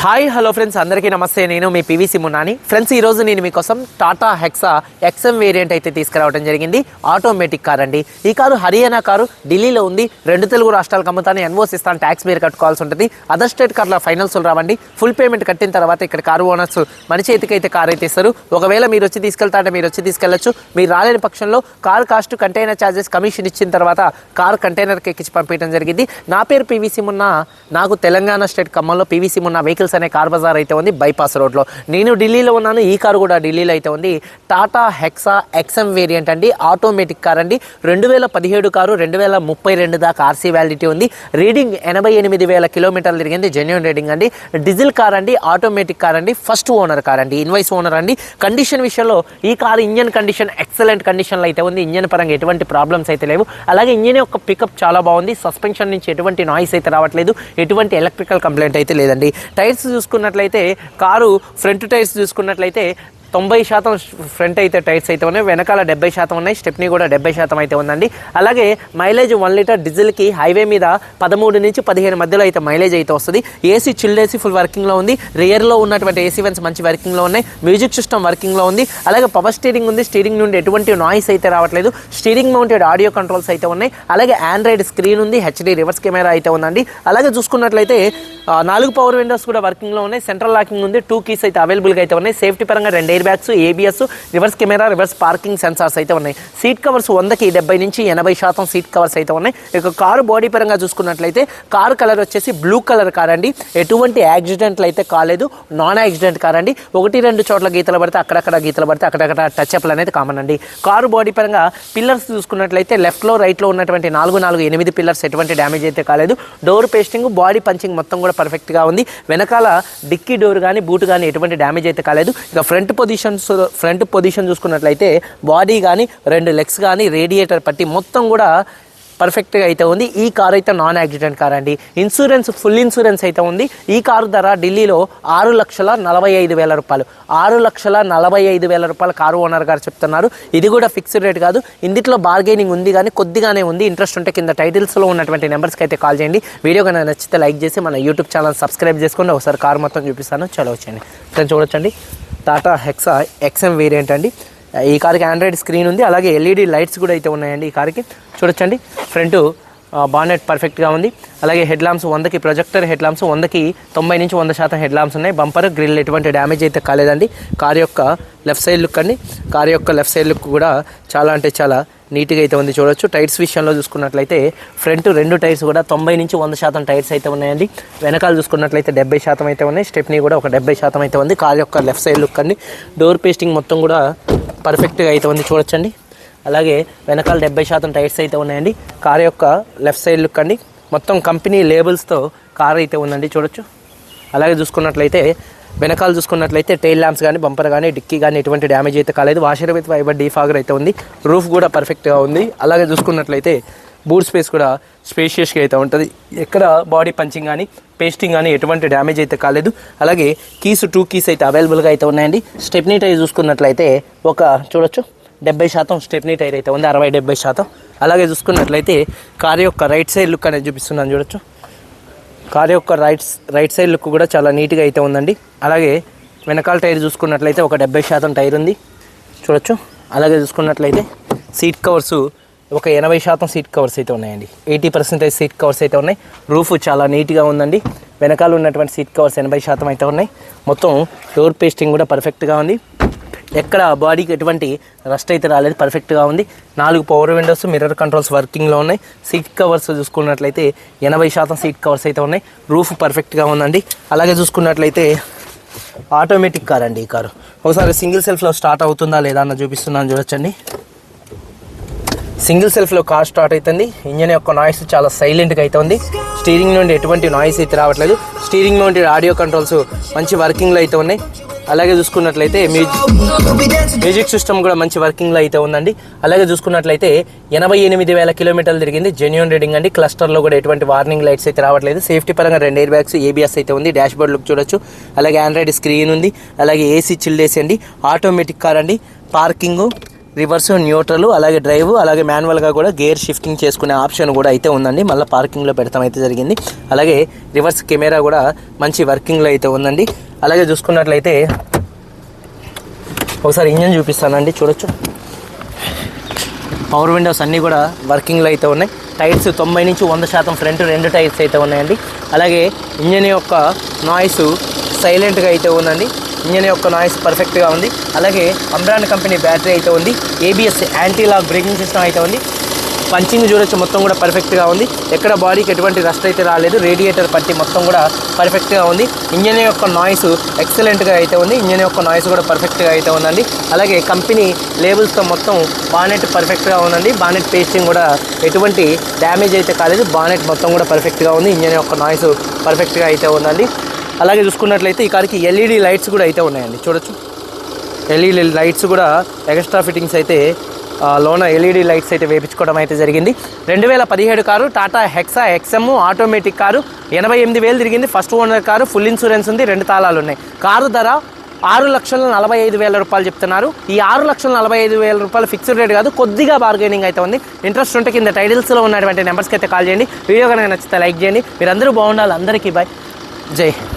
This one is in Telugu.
హాయ్ హలో ఫ్రెండ్స్ అందరికీ నమస్తే. నేను మీ పివిసి మున్నాని. ఫ్రెండ్స్ ఈ రోజు నేను మీకోసం టాటా హెక్సా ఎక్స్ఎం వేరియంట్ అయితే తీసుకురావడం జరిగింది. ఆటోమేటిక్ కార్ అండి. ఈ కారు హర్యానా కారు ఢిల్లీలో ఉంది. రెండు తెలుగు రాష్ట్రాలకు అమ్ముతాను. ఎన్వోస్ ఇస్తాను. ట్యాక్స్ మీరు కట్టుకోవాల్సి ఉంటుంది. అదర్ స్టేట్ కార్ల ఫైనల్స్ రావండి. ఫుల్ పేమెంట్ కట్టిన తర్వాత ఇక్కడ కారు ఓనర్స్ మన చేతికి అయితే కార్ అయితే ఇస్తారు. ఒకవేళ మీరు వచ్చి తీసుకెళ్తా అంటే మీరు వచ్చి తీసుకెళ్ళొచ్చు మీరు రాలేని పక్షంలో car cost container charges commission ఇచ్చిన తర్వాత కార్ కంటైనర్కి ఎక్కించి పంపించడం జరిగింది. నా పేరు పివిసి మున్న. నాకు తెలంగాణ స్టేట్ ఖమ్మంలో పివిసి మున్న వెహికల్స్ అనే కార్ బజార్ అయితే ఉంది బైపాస్ రోడ్లో. నేను ఢిల్లీలో ఉన్నాను ఈ కారు కూడా ఢిల్లీలో అయితే ఉంది. టాటా హెక్సా ఎక్స్ఎం వేరియంట్ అండి ఆటోమేటిక్ కార్ అండి. రెండు వేల పదిహేడు కారు రెండు వేల ముప్పై రెండు దాకా ఆర్సీ వ్యాలిడిటీ ఉంది. రీడింగ్ ఎనభై ఎనిమిది వేల కిలోమీటర్లు తిరిగింది జెన్యున్ రీడింగ్ అండి. డీజిల్ కార్ అండి ఆటోమేటిక్ కార్ అండి ఫస్ట్ ఓనర్ కార్ అండి ఇన్వైస్ ఓనర్ అండి. కండిషన్ విషయంలో ఈ కార్ ఇంజన్ కండిషన్ ఎక్సలెంట్ కండిషన్లో అయితే ఉంది. ఇంజన్ పరంగా ఎటువంటి ప్రాబ్లమ్స్ అయితే లేవు. అలాగే ఇంజన్ యొక్క పికప్ చాలా బాగుంది. సస్పెన్షన్ నుంచి ఎటువంటి నాయిస్ అయితే రావట్లేదు. ఎటువంటి ఎలక్ట్రికల్ కంప్లైంట్ అయితే లేదండి. టైర్స్ చూసుకున్నట్లయితే కారు ఫ్రంట్ టైర్స్ చూసుకున్నట్లయితే తొంభై శాతం ఫ్రంట్ అయితే టైర్స్ అయితే ఉన్నాయి. వెనకాల డెబ్బై శాతం ఉన్నాయి. స్టెప్ని కూడా డెబ్బై శాతం అయితే ఉందండి. అలాగే మైలేజ్ వన్ లీటర్ డీజిల్కి హైవే మీద పదమూడు నుంచి పదిహేను మధ్యలో అయితే మైలేజ్ అయితే వస్తుంది. ఏసీ చిల్డ్ ఏసీ ఫుల్ వర్కింగ్లో ఉంది. రియర్లో ఉన్నటువంటి ఏసీ వెన్స్ మంచి వర్కింగ్లో ఉన్నాయి. మ్యూజిక్ సిస్టమ్ వర్కింగ్లో ఉంది. అలాగే పవర్ స్టీరింగ్ ఉంది. స్టీరింగ్ నుండి ఎటువంటి నాయిస్ అయితే రావట్లేదు. స్టీరింగ్ మౌంటెడ్ ఆడియో కంట్రోల్స్ అయితే ఉన్నాయి. అలాగే ఆండ్రాయిడ్ స్క్రీన్ ఉంది. హెచ్డి రివర్స్ కెమెరా అయితే ఉందండి. అలాగే చూసుకున్నట్లయితే నాలుగు పవర్ విండోస్ కూడా వర్కింగ్లో ఉన్నాయి. సెంట్రల్ లాకింగ్ ఉంది. టూ కీస్ అయితే అవైలబుల్గా అయితే ఉన్నాయి. సేఫ్టీ పరంగా రెండు air bags ABS reverse camera reverse parking sensors అయితే ఉన్నాయి. సీట్ కవర్స్ వందకి డెబ్బై నుంచి ఎనభై శాతం సీట్ కవర్స్ అయితే ఉన్నాయి. ఇక కారు బాడీ పరంగా చూసుకున్నట్లయితే కారు కలర్ వచ్చేసి బ్లూ కలర్ కార్ అండి ఎటువంటి యాక్సిడెంట్లు అయితే కాలేదు. నాన్ యాక్సిడెంట్ కార్ అండి ఒకటి రెండు చోట్ల గీతలు పడితే అక్కడక్కడ గీతలు పడితే అక్కడక్కడ టచ్ అప్లు అనేది కామన్ అండి. కారు బాడీ పరంగా పిల్లర్స్ చూసుకున్నట్లయితే లెఫ్ట్లో రైట్లో ఉన్నటువంటి నాలుగు నాలుగు ఎనిమిది పిల్లర్స్ ఎటువంటి డ్యామేజ్ అయితే కాలేదు. డోర్ పేస్టింగ్ బాడీ పంచింగ్ మొత్తం కూడా పర్ఫెక్ట్గా ఉంది. వెనకాల డిక్కీ డోర్ కానీ బూట్ కానీ ఎటువంటి డ్యామేజ్ అయితే కాలేదు. ఇక ఫ్రంట్ పొజిషన్స్ ఫ్రంట్ పొజిషన్ చూసుకున్నట్లయితే బాడీ కానీ రెండు లెగ్స్ కానీ రేడియేటర్ పట్టి మొత్తం కూడా పర్ఫెక్ట్గా అయితే ఉంది. ఈ కార్ అయితే నాన్ యాక్సిడెంట్ కార్ అండి. ఇన్సూరెన్స్ ఫుల్ ఇన్సూరెన్స్ అయితే ఉంది. ఈ కారు ధర ఢిల్లీలో ఆరు లక్షల నలభై ఐదు వేల రూపాయలు. ఆరు లక్షల నలభై ఐదు వేల రూపాయలు కారు ఓనర్ గారు చెప్తున్నారు. ఇది కూడా ఫిక్స్డ్ రేట్ కాదు. ఇందులో బార్గెనింగ్ ఉంది కానీ కొద్దిగానే ఉంది. ఇంట్రెస్ట్ ఉంటే కింద టైటిల్స్లో ఉన్నటువంటి నెంబర్స్కి అయితే కాల్ చేయండి. వీడియో కనుక నచ్చితే లైక్ చేసి మన యూట్యూబ్ ఛానల్ సబ్స్క్రైబ్ చేసుకోండి ఒకసారి కారు మొత్తం చూపిస్తాను. చలో వచ్చేయండి. ఫ్రెండ్స్ చూడొచ్చండి. టాటా హెక్సా ఎక్స్ఎం వేరియంట్ అండి. ఈ కార్కి ఆండ్రాయిడ్ స్క్రీన్ ఉంది. అలాగే ఎల్ఈడి లైట్స్ కూడా అయితే ఉన్నాయండి ఈ కార్కి. చూడొచ్చండి. ఫ్రంట్ బానెట్ పర్ఫెక్ట్గా ఉంది. అలాగే హెడ్ లాంప్స్ వందకి ప్రొజెక్టర్ హెడ్ లాంప్స్ వందకి తొంభై నుంచి వంద శాతం హెడ్ లాంప్స్ ఉన్నాయి. బంపర్ గ్రిల్ ఎటువంటి డ్యామేజ్ అయితే కాలేదండి. కార్ యొక్క లెఫ్ట్ సైడ్ లుక్ అండి. కార్ యొక్క లెఫ్ట్ సైడ్ లుక్ కూడా చాలా అంటే చాలా నీట్గా అయితే ఉంది చూడొచ్చు. టైర్స్ విషయంలో చూసుకున్నట్లయితే ఫ్రంట్ రెండు టైర్స్ కూడా తొంభై నుంచి వంద శాతం టైర్స్ అయితే ఉన్నాయండి. వెనకాల చూసుకున్నట్లయితే డెబ్బై శాతం అయితే ఉన్నాయి. స్టెప్నీ కూడా ఒక డెబ్బై శాతం అయితే ఉంది. కార్ యొక్క లెఫ్ట్ సైడ్ లుక్ అండి. డోర్ పేస్టింగ్ మొత్తం కూడా పర్ఫెక్ట్గా అయితే ఉంది చూడొచ్చండి. అలాగే వెనకాల డెబ్బై శాతం టైర్స్ అయితే ఉన్నాయండి. కార్ యొక్క లెఫ్ట్ సైడ్ లుక్ అండి. మొత్తం కంపెనీ లేబుల్స్తో కార్ అయితే ఉందండి చూడొచ్చు. అలాగే చూసుకున్నట్లయితే వెనకాల చూసుకున్నట్లయితే టైల్ ల్యాంప్స్ కానీ బంపర్ కానీ డిక్కీ కానీ ఎటువంటి డ్యామేజ్ అయితే కాలేదు. వాషర్ విత్ ఫైబర్ డీఫాగర్ అయితే ఉంది. రూఫ్ కూడా పర్ఫెక్ట్గా ఉంది. అలాగే చూసుకున్నట్లయితే బూట్ స్పేస్ కూడా స్పేషియస్గా అయితే ఉంటుంది. ఎక్కడ బాడీ పంచింగ్ కానీ పేస్టింగ్ కానీ ఎటువంటి డ్యామేజ్ అయితే కాలేదు. అలాగే కీస్ టూ కీస్ అయితే అవైలబుల్గా అయితే ఉన్నాయండి. స్టెప్నీ టైర్ చూసుకున్నట్లయితే ఒక చూడొచ్చు. డెబ్బై శాతం స్టెప్నీ టైర్ అయితే ఉంది. అరవై డెబ్బై శాతం. అలాగే చూసుకున్నట్లయితే కార్ యొక్క రైట్ సైడ్ లుక్ అనేది చూపిస్తున్నాను. చూడొచ్చు. కార్ యొక్క రైట్ రైట్ సైడ్ లుక్ కూడా చాలా నీట్గా అయితే ఉందండి. అలాగే వెనకాల టైర్ చూసుకున్నట్లయితే ఒక డెబ్బై శాతం టైర్ ఉంది. చూడొచ్చు. అలాగే చూసుకున్నట్లయితే సీట్ కవర్స్ ఒక ఎనభై శాతం సీట్ కవర్స్ అయితే ఉన్నాయండి. ఎయిటీ పర్సెంటేజ్ సీట్ కవర్స్ అయితే ఉన్నాయి. రూఫ్ చాలా నీట్గా ఉందండి. వెనకాల ఉన్నటువంటి సీట్ కవర్స్ ఎనభై శాతం అయితే ఉన్నాయి. మొత్తం డోర్ పేస్టింగ్ కూడా పర్ఫెక్ట్గా ఉంది. ఎక్కడ బాడీకి ఎటువంటి రస్ట్ అయితే రాలేదు పర్ఫెక్ట్గా ఉంది. నాలుగు పవర్ విండోస్ మిర్రర్ కంట్రోల్స్ వర్కింగ్లో ఉన్నాయి. సీట్ కవర్స్ చూసుకున్నట్లయితే ఎనభై శాతం సీట్ కవర్స్ అయితే ఉన్నాయి. రూఫ్ పర్ఫెక్ట్గా ఉందండి. అలాగే చూసుకున్నట్లయితే ఆటోమేటిక్ కార్ అండి ఈ కారు. ఒకసారి సింగిల్ సెల్ఫ్లో స్టార్ట్ అవుతుందా లేదా అన్న చూపిస్తున్నాను చూడొచ్చండి. సింగిల్ సెల్ఫ్లో కార్ స్టార్ట్ అవుతుంది ఇంజన్ యొక్క నాయిస్ చాలా సైలెంట్గా అయితే ఉంది. స్టీరింగ్ నుండి ఎటువంటి నాయిస్ అయితే రావట్లేదు. స్టీరింగ్ నుండి ఆడియో కంట్రోల్స్ మంచి వర్కింగ్లో అయితే ఉన్నాయి. అలాగే చూసుకున్నట్లయితే మ్యూజిక్ మ్యూజిక్ సిస్టమ్ కూడా మంచి వర్కింగ్లో అయితే ఉందండి. అలాగే చూసుకున్నట్లయితే ఎనభై ఎనిమిది వేల కిలోమీటర్లు తిరిగింది జెన్యున్ రీడింగ్ అండి. క్లస్టర్లో కూడా ఎటువంటి వార్నింగ్ లైట్స్ అయితే రావట్లేదు. సేఫ్టీ పరంగా రెండు ఎయిర్ బ్యాగ్స్ ఏబిఎస్ అయితే ఉంది. డాష్ బోర్డ్ లుక్ చూడొచ్చు. అలాగే ఆండ్రాయిడ్ స్క్రీన్ ఉంది. అలాగే ఏసీ చిల్డ్ ఏసీ అండి. ఆటోమేటిక్ కార్ అండి. పార్కింగ్ రివర్స్ న్యూట్రల్ అలాగే డ్రైవ్ అలాగే మాన్యువల్గా కూడా గేర్ షిఫ్టింగ్ చేసుకునే ఆప్షన్ కూడా అయితే ఉందండి. మళ్ళీ పార్కింగ్లో పెడతాం అయితే జరిగింది. అలాగే రివర్స్ కెమెరా కూడా మంచి వర్కింగ్లో అయితే ఉందండి. అలాగే చూసుకున్నట్లయితే ఒకసారి ఇంజన్ చూపిస్తానండి చూడొచ్చు. పవర్ విండోస్ అన్నీ కూడా వర్కింగ్లో అయితే ఉన్నాయి. టైర్స్ తొంభై నుంచి వంద శాతం ఫ్రంట్ రెండు టైర్స్ అయితే ఉన్నాయండి. అలాగే ఇంజన్ యొక్క నాయిస్ సైలెంట్గా అయితే ఉందండి. ఇంజన్ యొక్క నాయిస్ పర్ఫెక్ట్గా ఉంది. అలాగే అంబ్రాండ్ కంపెనీ బ్యాటరీ అయితే ఉంది. ABS anti lock braking system అయితే ఉంది. పంచింగ్ చూడొచ్చు మొత్తం కూడా పర్ఫెక్ట్గా ఉంది. ఎక్కడ బాడీకి ఎటువంటి రస్ట్ అయితే రాలేదు రేడియేటర్ పట్టి మొత్తం కూడా పర్ఫెక్ట్గా ఉంది. ఇంజన్ యొక్క నాయిస్ ఎక్సలెంట్గా అయితే ఉంది. ఇంజన్ యొక్క నాయిస్ కూడా పర్ఫెక్ట్గా అయితే ఉందండి. అలాగే కంపెనీ లేబుల్స్తో మొత్తం బానెట్ పర్ఫెక్ట్గా ఉందండి. బానెట్ పేస్టింగ్ కూడా ఎటువంటి డ్యామేజ్ అయితే కాలేదు. బానెట్ మొత్తం కూడా పర్ఫెక్ట్గా ఉంది. ఇంజన్ యొక్క నాయిస్ పర్ఫెక్ట్గా అయితే ఉందండి. అలాగే చూసుకున్నట్లయితే ఈ కారికి ఎల్ఈడి లైట్స్ కూడా అయితే ఉన్నాయండి. చూడొచ్చు. ఎల్ఈడి లైట్స్ కూడా ఎక్స్ట్రా ఫిట్టింగ్స్ అయితే లోన ఎల్ఈడి లైట్స్ అయితే వేపించుకోవడం అయితే జరిగింది. రెండు వేల పదిహేడు car Tata Hexa XM automatic car ఎనభై ఎనిమిది వేలు తిరిగింది. First owner car full insurance ఉంది రెండు తాళాలు ఉన్నాయి. కారు ధర ఆరు లక్షల నలభై ఐదు వేల రూపాయలు చెప్తున్నారు. ఈ ఆరు లక్షల నలభై ఐదు వేల రూపాయలు ఫిక్స్డ్ రేట్ కాదు కొద్దిగా బార్గెనింగ్ అయితే ఉంది. ఇంట్రెస్ట్ ఉంటే కింద టైటిల్స్లో ఉన్నటువంటి నెంబర్స్కి అయితే కాల్ చేయండి. వీడియో కనుక నచ్చితే లైక్ చేయండి. మీరందరూ బాగుండాలి. అందరికీ బాయ్ జై హింద్.